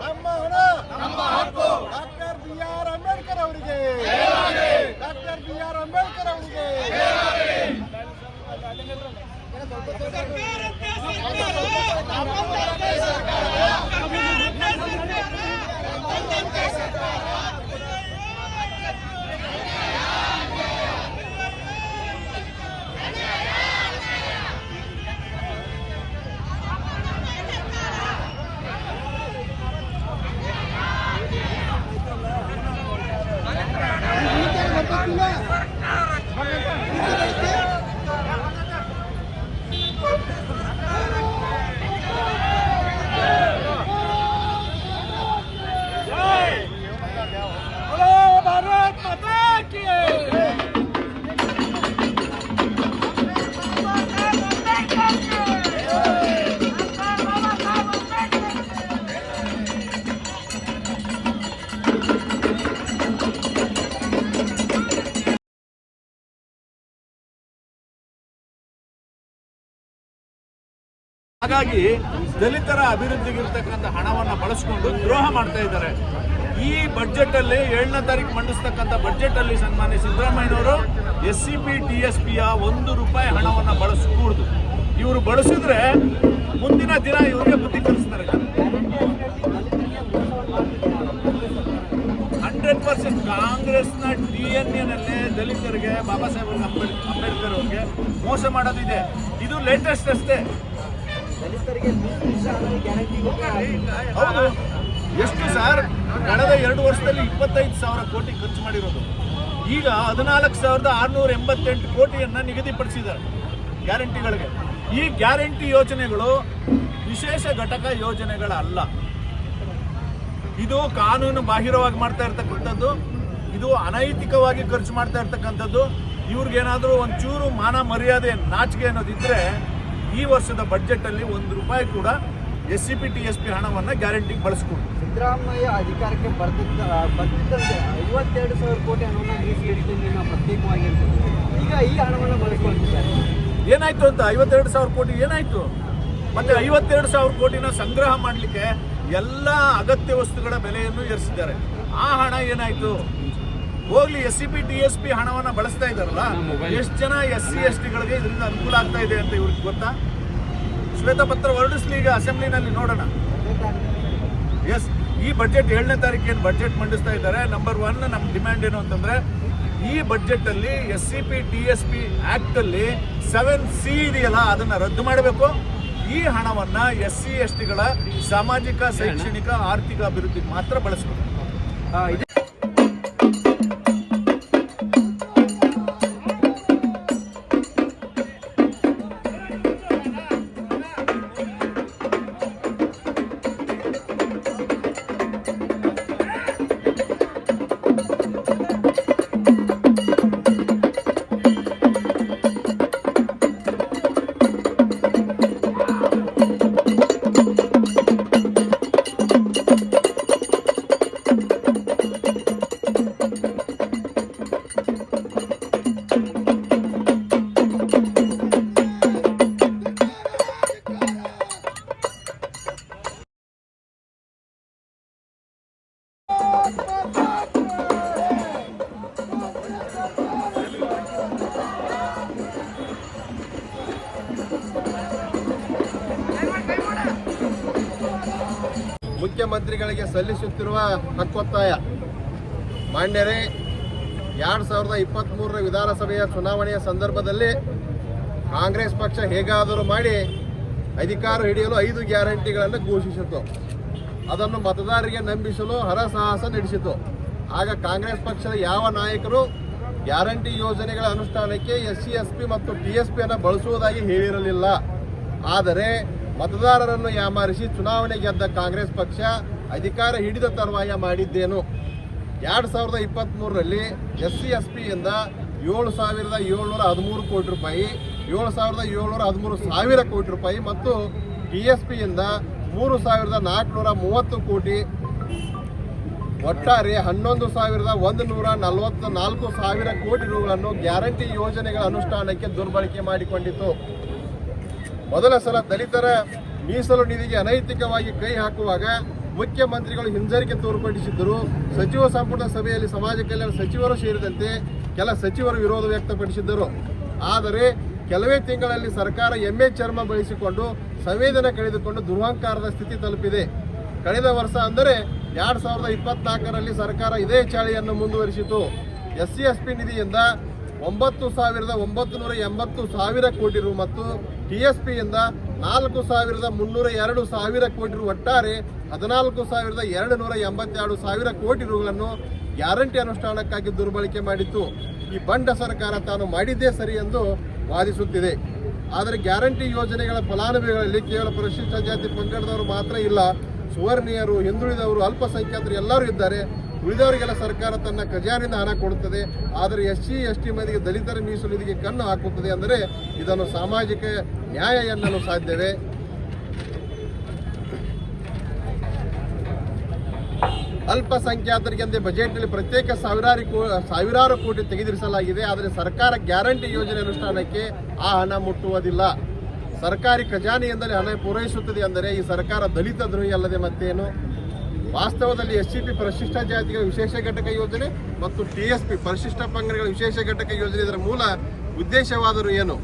ನಮ್ಮ ಹಣ ನಮ್ಮ ಹಕ್ಕು ಡಾಕ್ಟರ್ ಬಿ ಆರ್ ಅಂಬೇಡ್ಕರ್ ಅವರಿಗೆ ಡಾಕ್ಟರ್ ಬಿ ಆರ್ ಅಂಬೇಡ್ಕರ್ ಅವರಿಗೆ ಹಾಗಾಗಿ ದಲಿತರ ಅಭಿವೃದ್ಧಿಗಿರ್ತಕ್ಕಂಥ ಹಣವನ್ನು ಬಳಸ್ಕೊಂಡು ದ್ರೋಹ ಮಾಡ್ತಾ ಇದ್ದಾರೆ. ಈ ಬಜೆಟ್ ಅಲ್ಲಿ ಏಳನೇ ತಾರೀಕು ಮಂಡಿಸ್ತಕ್ಕಂಥ ಬಜೆಟ್ ಅಲ್ಲಿ ಸನ್ಮಾನ್ಯ ಸಿದ್ದರಾಮಯ್ಯನವರು S C P T S ಪಿಯ ಒಂದು ರೂಪಾಯಿ ಹಣವನ್ನು ಬಳಸಕೂಡದು. ಇವರು ಬಳಸಿದ್ರೆ ಮುಂದಿನ ದಿನ ಇವರಿಗೆ ಬುದ್ಧಿ ಕಲಿಸ್ತಾರೆ. ಹಂಡ್ರೆಡ್ ಪರ್ಸೆಂಟ್ ಕಾಂಗ್ರೆಸ್ನ ಟಿ ಎನ್ ಎನಲ್ಲೇ ದಲಿತರಿಗೆ ಬಾಬಾ ಸಾಹೇಬ್ ಅಂಬೇಡ್ ಅಂಬೇಡ್ಕರ್ ಅವ್ರಿಗೆ ಮೋಸ ಮಾಡೋದಿದೆ. ಇದು ಲೇಟೆಸ್ಟ್ ಅಷ್ಟೇ. ಹೌದು. ಎಷ್ಟು ಸರ್? ಕಳೆದ ಎರಡು ವರ್ಷದಲ್ಲಿ ಇಪ್ಪತ್ತೈದು ಸಾವಿರ ಕೋಟಿ ಖರ್ಚು ಮಾಡಿರೋದು. ಈಗ ಹದಿನಾಲ್ಕು ಸಾವಿರದ ಆರುನೂರ ಎಂಬತ್ತೆಂಟು ಕೋಟಿಯನ್ನು ನಿಗದಿಪಡಿಸಿದ್ದಾರೆ ಗ್ಯಾರಂಟಿಗಳಿಗೆ. ಈ ಗ್ಯಾರಂಟಿ ಯೋಜನೆಗಳು ವಿಶೇಷ ಘಟಕ ಯೋಜನೆಗಳಲ್ಲ. ಇದು ಕಾನೂನು ಬಾಹಿರವಾಗಿ ಮಾಡ್ತಾ ಇರ್ತಕ್ಕಂಥದ್ದು, ಇದು ಅನೈತಿಕವಾಗಿ ಖರ್ಚು ಮಾಡ್ತಾ ಇರ್ತಕ್ಕಂಥದ್ದು, ಇವ್ರಿಗೇನಾದರೂ ಒಂಚೂರು ಮಾನ ಮರ್ಯಾದೆ ನಾಚಿಕೆ ಅನ್ನೋದಿದ್ರೆ ಈ ವರ್ಷದ ಬಜೆಟ್ ಅಲ್ಲಿ ಒಂದು ರೂಪಾಯಿ ಕೂಡ S C P T S P ಹಣವನ್ನು ಗ್ಯಾರಂಟಿಗೆ ಬಳಸಿಕೊಂಡು. ಸಿದ್ದರಾಮಯ್ಯ ಅಧಿಕಾರಕ್ಕೆ ಬರ್ತಿದ್ದ ಬರ್ತಿದ್ದಂತೆ ಐವತ್ತೆರಡು ಸಾವಿರ ಕೋಟಿ ಹಣವನ್ನ ನೀವು ಪ್ರತ್ಯೇಕವಾಗಿ ಈಗ ಈ ಹಣವನ್ನು ಬಳಸ್ಕೊಳ್ತಿದ್ದಾರೆ. ಏನಾಯ್ತು ಅಂತ? ಐವತ್ತೆರಡು ಸಾವಿರ ಕೋಟಿ ಏನಾಯ್ತು? ಮತ್ತೆ ಐವತ್ತೆರಡು ಸಾವಿರ ಕೋಟಿನ ಸಂಗ್ರಹ ಮಾಡಲಿಕ್ಕೆ ಎಲ್ಲ ಅಗತ್ಯ ವಸ್ತುಗಳ ಬೆಲೆಯನ್ನು ಏರಿಸಿದ್ದಾರೆ. ಆ ಹಣ ಏನಾಯ್ತು? ಹೋಗ್ಲಿ S C P T S P ಹಣವನ್ನ ಬಳಸ್ತಾ ಇದ್ದಾರಲ್ಲ ಎಷ್ಟು ಜನ ಎಸ್ ಸಿ ಎಸ್ ಟಿಗಳಿಗೆ ಇದರಿಂದ ಅನುಕೂಲ ಆಗ್ತಾ ಇದೆ ಅಂತ ಇವ್ರಿಗೆ ಗೊತ್ತಾ? ಶ್ವೇತಪತ್ರ ಹೊರಡಿಸ್ಲಿ ಈಗ ಅಸೆಂಬ್ಲಿನಲ್ಲಿ ನೋಡೋಣ. ಎಸ್ ಈ ಬಜೆಟ್ ಏಳನೇ ತಾರೀಕು ಏನು ಬಜೆಟ್ ಮಂಡಿಸ್ತಾ ಇದ್ದಾರೆ. ನಂಬರ್ ಒನ್ ನಮ್ಮ ಡಿಮ್ಯಾಂಡ್ ಏನು ಅಂತಂದ್ರೆ ಈ ಬಜೆಟ್ ಅಲ್ಲಿ S C P T S P act ಅಲ್ಲಿ ಸೆವೆನ್ ಸಿ ಇದೆಯಲ್ಲ ಅದನ್ನ ರದ್ದು ಮಾಡಬೇಕು. ಈ ಹಣವನ್ನ ಎಸ್ ಸಿ ಎಸ್ ಟಿಗಳ ಸಾಮಾಜಿಕ ಶೈಕ್ಷಣಿಕ ಆರ್ಥಿಕ ಅಭಿವೃದ್ಧಿಗೆ ಮಾತ್ರ ಬಳಸಬೇಕು. ಮುಖ್ಯಮಂತ್ರಿಗಳಿಗೆ ಸಲ್ಲಿಸುತ್ತಿರುವ ಹಕ್ಕೊತ್ತಾಯ. ಮಾನ್ಯರೇ, ಎರಡು ಸಾವಿರದ ಇಪ್ಪತ್ತ್ಮೂರರ ವಿಧಾನಸಭೆಯ ಚುನಾವಣೆಯ ಸಂದರ್ಭದಲ್ಲಿ ಕಾಂಗ್ರೆಸ್ ಪಕ್ಷ ಹೇಗಾದರೂ ಮಾಡಿ ಅಧಿಕಾರ ಹಿಡಿಯಲು ಐದು ಗ್ಯಾರಂಟಿಗಳನ್ನು ಘೋಷಿಸಿತು. ಅದನ್ನು ಮತದಾರರಿಗೆ ನಂಬಿಸಲು ಹರಸಾಹಸ ನಡೆಸಿತು. ಆಗ ಕಾಂಗ್ರೆಸ್ ಪಕ್ಷದ ಯಾವ ನಾಯಕರು ಗ್ಯಾರಂಟಿ ಯೋಜನೆಗಳ ಅನುಷ್ಠಾನಕ್ಕೆ ಎಸ್ ಸಿ ಎಸ್ ಪಿ ಮತ್ತು ಟಿ ಎಸ್ ಪಿಯನ್ನು ಬಳಸುವುದಾಗಿ ಹೇಳಿರಲಿಲ್ಲ. ಆದರೆ ಮತದಾರರನ್ನು ಯಾಮಾರಿಸಿ ಚುನಾವಣೆ ಗೆದ್ದ ಕಾಂಗ್ರೆಸ್ ಪಕ್ಷ ಅಧಿಕಾರ ಹಿಡಿದ ತರುವಾಯ ಮಾಡಿದ್ದೇನು? ಎರಡು ಸಾವಿರದ ಇಪ್ಪತ್ತ್ಮೂರರಲ್ಲಿ ಎಸ್ ಸಿ ಎಸ್ ಪಿಯಿಂದ ಏಳು ಸಾವಿರದ ಏಳ್ನೂರ ಹದಿಮೂರು ಕೋಟಿ ರೂಪಾಯಿ, ಏಳು ಸಾವಿರದ ಏಳ್ನೂರ ಹದಿಮೂರು ಸಾವಿರ ಕೋಟಿ ರೂಪಾಯಿ ಮತ್ತು ಪಿ ಎಸ್ ಪಿಯಿಂದ ಮೂರು ಸಾವಿರದ ನಾಲ್ಕುನೂರ ಮೂವತ್ತು ಕೋಟಿ, ಒಟ್ಟಾರೆ ಹನ್ನೊಂದು ಸಾವಿರದ ಒಂದು ನೂರ ನಲವತ್ತ ನಾಲ್ಕು ಸಾವಿರ ಕೋಟಿ ರೂಗಳನ್ನು ಗ್ಯಾರಂಟಿ ಯೋಜನೆಗಳ ಅನುಷ್ಠಾನಕ್ಕೆ ದುರ್ಬಳಕೆ ಮಾಡಿಕೊಂಡಿತು. ಮೊದಲ ಸಲ ದಲಿತರ ಮೀಸಲು ನಿಧಿಗೆ ಅನೈತಿಕವಾಗಿ ಕೈ ಹಾಕುವಾಗ ಮುಖ್ಯಮಂತ್ರಿಗಳು ಹಿಂಜರಿಕೆ ತೋರ್ಪಡಿಸಿದ್ದರು. ಸಚಿವ ಸಂಪುಟ ಸಭೆಯಲ್ಲಿ ಸಮಾಜ ಕಲ್ಯಾಣ ಸಚಿವರು ಸೇರಿದಂತೆ ಕೆಲ ಸಚಿವರು ವಿರೋಧ ವ್ಯಕ್ತಪಡಿಸಿದ್ದರು. ಆದರೆ ಕೆಲವೇ ತಿಂಗಳಲ್ಲಿ ಸರ್ಕಾರ ಎಮ್ಮೆ ಚರ್ಮ ಬಳಸಿಕೊಂಡು ಸಂವೇದನೆ ಕಳೆದುಕೊಂಡು ದುರಹಂಕಾರದ ಸ್ಥಿತಿ ತಲುಪಿದೆ. ಕಳೆದ ವರ್ಷ ಅಂದರೆ ಎರಡು ಸಾವಿರದ ಇಪ್ಪತ್ನಾಲ್ಕರಲ್ಲಿ ಸರ್ಕಾರ ಇದೇ ಚಾಳಿಯನ್ನು ಮುಂದುವರಿಸಿತು. ಎಸ್ ಸಿ ಎಸ್ ಪಿ ನಿಧಿಯಿಂದ ಒಂಬತ್ತು ಸಾವಿರದ ಒಂಬತ್ತು ನೂರ ಎಂಬತ್ತು ಸಾವಿರ ಕೋಟಿ ರು ಮತ್ತು ಟಿ ಎಸ್ ಪಿಯಿಂದ ನಾಲ್ಕು ಸಾವಿರದ ಮುನ್ನೂರ ಎರಡು ಸಾವಿರ ಕೋಟಿ ರು ಒಟ್ಟಾರೆ ಹದಿನಾಲ್ಕು ಸಾವಿರದ ಎರಡು ನೂರ ಎಂಬತ್ತೆರಡು ಸಾವಿರ ಕೋಟಿ ರುಗಳನ್ನು ಗ್ಯಾರಂಟಿ ಅನುಷ್ಠಾನಕ್ಕಾಗಿ ದುರ್ಬಳಕೆ ಮಾಡಿತ್ತು. ಈ ಬಂಡ ಸರ್ಕಾರ ತಾನು ಮಾಡಿದ್ದೇ ಸರಿ ಎಂದು ವಾದಿಸುತ್ತಿದೆ. ಆದರೆ ಗ್ಯಾರಂಟಿ ಯೋಜನೆಗಳ ಫಲಾನುಭವಿಗಳಲ್ಲಿ ಕೇವಲ ಪರಿಶಿಷ್ಟ ಜಾತಿ ಪಂಗಡದವರು ಮಾತ್ರ ಇಲ್ಲ. ಸುವರ್ಣೀಯರು, ಹಿಂದುಳಿದವರು, ಅಲ್ಪಸಂಖ್ಯಾತರು ಎಲ್ಲರೂ ಇದ್ದಾರೆ. ಉಳಿದವರಿಗೆಲ್ಲ ಸರ್ಕಾರ ತನ್ನ ಖಜಾನೆಯಿಂದ ಹಣ ಕೊಡುತ್ತದೆ. ಆದರೆ ಎಸ್ ಸಿ, ಎಸ್ ಟಿ ಮಂದಿಗೆ ದಲಿತರ ಮೀಸಲು ನಿಧಿಗೆ ಕಣ್ಣು ಹಾಕುತ್ತದೆ ಅಂದರೆ ಇದನ್ನು ಸಾಮಾಜಿಕ ನ್ಯಾಯ ಎನ್ನಲು ಸಾಧ್ಯವೇ? ಅಲ್ಪಸಂಖ್ಯಾತರಿಗೆ ಅಂದರೆ ಬಜೆಟ್ನಲ್ಲಿ ಪ್ರತ್ಯೇಕ ಸಾವಿರಾರು ಕೋ, ಸಾವಿರಾರು ಕೋಟಿ ತೆಗೆದಿರಿಸಲಾಗಿದೆ. ಆದರೆ ಸರ್ಕಾರ ಗ್ಯಾರಂಟಿ ಯೋಜನೆ ಅನುಷ್ಠಾನಕ್ಕೆ ಆ ಹಣ ಮುಟ್ಟುವುದಿಲ್ಲ. ಸರ್ಕಾರಿ ಖಜಾನೆಯಿಂದಲೇ ಹಣ ಪೂರೈಸುತ್ತದೆ ಅಂದರೆ ಈ ಸರ್ಕಾರ ದಲಿತ ದ್ರೋಹಿ ಅಲ್ಲದೆ ಮತ್ತೇನು? ವಾಸ್ತವದಲ್ಲಿ ಎಸ್ ಸಿ ಪಿ ಪರಿಶಿಷ್ಟ ಜಾತಿಗಳ ವಿಶೇಷ ಘಟಕ ಯೋಜನೆ ಮತ್ತು ಟಿ ಎಸ್ ಪಿ ಪರಿಶಿಷ್ಟ ಪಂಗಡಗಳ ವಿಶೇಷ ಘಟಕ ಯೋಜನೆ ಇದರ ಮೂಲ ಉದ್ದೇಶವಾದರೂ ಏನು?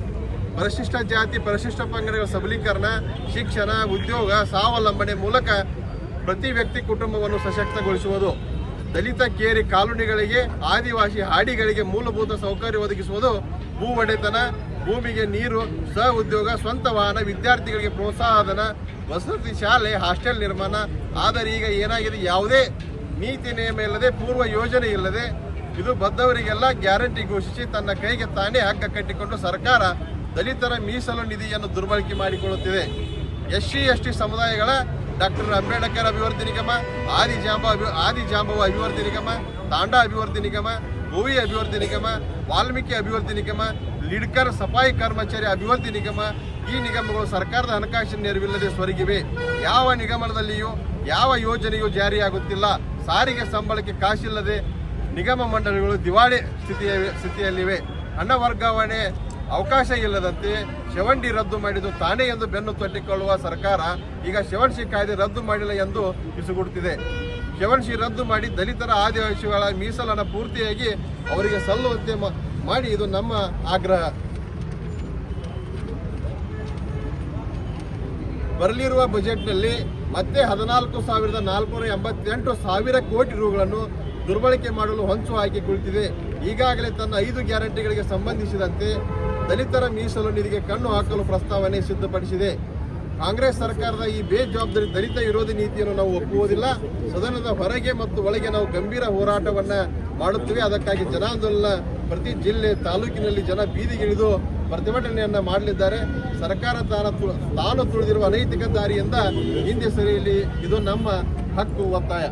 ಪರಿಶಿಷ್ಟ ಜಾತಿ, ಪರಿಶಿಷ್ಟ ಪಂಗಡಗಳ ಸಬಲೀಕರಣ, ಶಿಕ್ಷಣ, ಉದ್ಯೋಗ, ಸ್ವಾವಲಂಬನೆ ಮೂಲಕ ಪ್ರತಿ ವ್ಯಕ್ತಿ ಕುಟುಂಬವನ್ನು ಸಶಕ್ತಗೊಳಿಸುವುದು. ದಲಿತ ಕೇರಿ ಕಾಲೋನಿಗಳಿಗೆ, ಆದಿವಾಸಿ ಹಾಡಿಗಳಿಗೆ ಮೂಲಭೂತ ಸೌಕರ್ಯ ಒದಗಿಸುವುದು. ಭೂ ಒಡೆತನ ಭೂಮಿಗೆ ನೀರು, ಸಹ ಉದ್ಯೋಗ, ಸ್ವಂತ ವಾಹನ, ವಿದ್ಯಾರ್ಥಿಗಳಿಗೆ ಪ್ರೋತ್ಸಾಹಧನ ವಸತಿ ಶಾಲೆ, ಹಾಸ್ಟೆಲ್ ನಿರ್ಮಾಣ. ಆದರೆ ಈಗ ಏನಾಗಿದೆ? ಯಾವುದೇ ನೀತಿ ನಿಯಮ ಇಲ್ಲದೆ, ಪೂರ್ವ ಯೋಜನೆ ಇಲ್ಲದೆ ಇದು ಬದ್ದವರಿಗೆಲ್ಲ ಗ್ಯಾರಂಟಿ ಘೋಷಿಸಿ ತನ್ನ ಕೈಗೆ ತಾನೇ ಹಗ್ಗ ಕಟ್ಟಿಕೊಂಡು ಸರ್ಕಾರ ದಲಿತರ ಮೀಸಲು ನಿಧಿಯನ್ನು ದುರ್ಬಳಕೆ ಮಾಡಿಕೊಳ್ಳುತ್ತಿದೆ. ಎಸ್ ಸಿ ಎಸ್ ಟಿ ಸಮುದಾಯಗಳ ಡಾಕ್ಟರ್ ಅಂಬೇಡ್ಕರ್ ಅಭಿವೃದ್ಧಿ ನಿಗಮ, ಆದಿ ಜಾಂಬ ಅಭಿ, ಆದಿ ಜಾಂಬವ ಅಭಿವೃದ್ಧಿ ನಿಗಮ, ತಾಂಡಾ ಅಭಿವೃದ್ಧಿ ನಿಗಮ ಗೋವಿ ಅಭಿವೃದ್ಧಿ ನಿಗಮ, ವಾಲ್ಮೀಕಿ ಅಭಿವೃದ್ಧಿ ನಿಗಮ, ಲಿಡ್ಕರ್ ಸಫಾಯಿ ಕರ್ಮಚಾರಿ ಅಭಿವೃದ್ಧಿ ನಿಗಮ ಈ ನಿಗಮಗಳು ಸರ್ಕಾರದ ಹಣಕಾಸಿನ ನೆರವಿಲ್ಲದೆ ಸ್ವರಗಿವೆ. ಯಾವ ನಿಗಮದಲ್ಲಿಯೂ ಯಾವ ಯೋಜನೆಯೂ ಜಾರಿಯಾಗುತ್ತಿಲ್ಲ. ಸಾರಿಗೆ ಸಂಬಳಕ್ಕೆ ಕಾಸಿಲ್ಲದೆ ನಿಗಮ ಮಂಡಳಿಗಳು ದಿವಾಳಿ ಸ್ಥಿತಿಯ, ಸ್ಥಿತಿಯಲ್ಲಿವೆ. ಹಣ ವರ್ಗಾವಣೆ ಅವಕಾಶ ಇಲ್ಲದಂತೆ ಶವಂಡಿ ರದ್ದು ಮಾಡಿದ್ದು ತಾನೇ ಎಂದು ಬೆನ್ನು ತಟ್ಟಿಕೊಳ್ಳುವ ಸರ್ಕಾರ ಈಗ ಶವನ್ಶಿ ಕಾಯ್ದೆ ರದ್ದು ಮಾಡಿಲ್ಲ ಎಂದು ಬಿಸುಗುಡುತ್ತಿದೆ. ಶವನ್ಶಿ ರದ್ದು ಮಾಡಿ ದಲಿತರ ಆದಿವಾಸಿಗಳ ಮೀಸಲನ್ನು ಪೂರ್ತಿಯಾಗಿ ಅವರಿಗೆ ಸಲ್ಲುವಂತೆ ಮಾಡಿ ಇದು ನಮ್ಮ ಆಗ್ರಹ. ಬರಲಿರುವ ಬಜೆಟ್ನಲ್ಲಿ ಮತ್ತೆ ಹದಿನಾಲ್ಕು ಸಾವಿರದ ನಾಲ್ಕುನೂರ ಎಂಬತ್ತೆಂಟು ಸಾವಿರ ಕೋಟಿ ರುಗಳನ್ನು ದುರ್ಬಳಕೆ ಮಾಡಲು ಹೊಂಚು ಹಾಕಿ ಕುಳಿತಿದೆ. ಈಗಾಗಲೇ ತನ್ನ ಐದು ಗ್ಯಾರಂಟಿಗಳಿಗೆ ಸಂಬಂಧಿಸಿದಂತೆ ದಲಿತರ ಮೀಸಲು ನಿಧಿಗೆ ಕಣ್ಣು ಹಾಕಲು ಪ್ರಸ್ತಾವನೆ ಸಿದ್ಧಪಡಿಸಿದೆ. ಕಾಂಗ್ರೆಸ್ ಸರ್ಕಾರದ ಈ ಬೇಜವಾಬ್ದಾರಿ ದಲಿತ ವಿರೋಧಿ ನೀತಿಯನ್ನು ನಾವು ಒಪ್ಪುವುದಿಲ್ಲ. ಸದನದ ಹೊರಗೆ ಮತ್ತು ಒಳಗೆ ನಾವು ಗಂಭೀರ ಹೋರಾಟವನ್ನು ಮಾಡುತ್ತೇವೆ. ಅದಕ್ಕಾಗಿ ಜನಾಂದೋಲನ ಪ್ರತಿ ಜಿಲ್ಲೆ ತಾಲೂಕಿನಲ್ಲಿ ಜನ ಬೀದಿಗಿಳಿದು ಪ್ರತಿಭಟನೆಯನ್ನ ಮಾಡಲಿದ್ದಾರೆ. ಸರ್ಕಾರ ತಾನು ತಾನು ತುಳಿದಿರುವ ಅನೈತಿಕ ದಾರಿಯಿಂದ ಹಿಂದೆ ಸರಿಯಲಿ. ಇದು ನಮ್ಮ ಹಕ್ಕು ಒತ್ತಾಯ.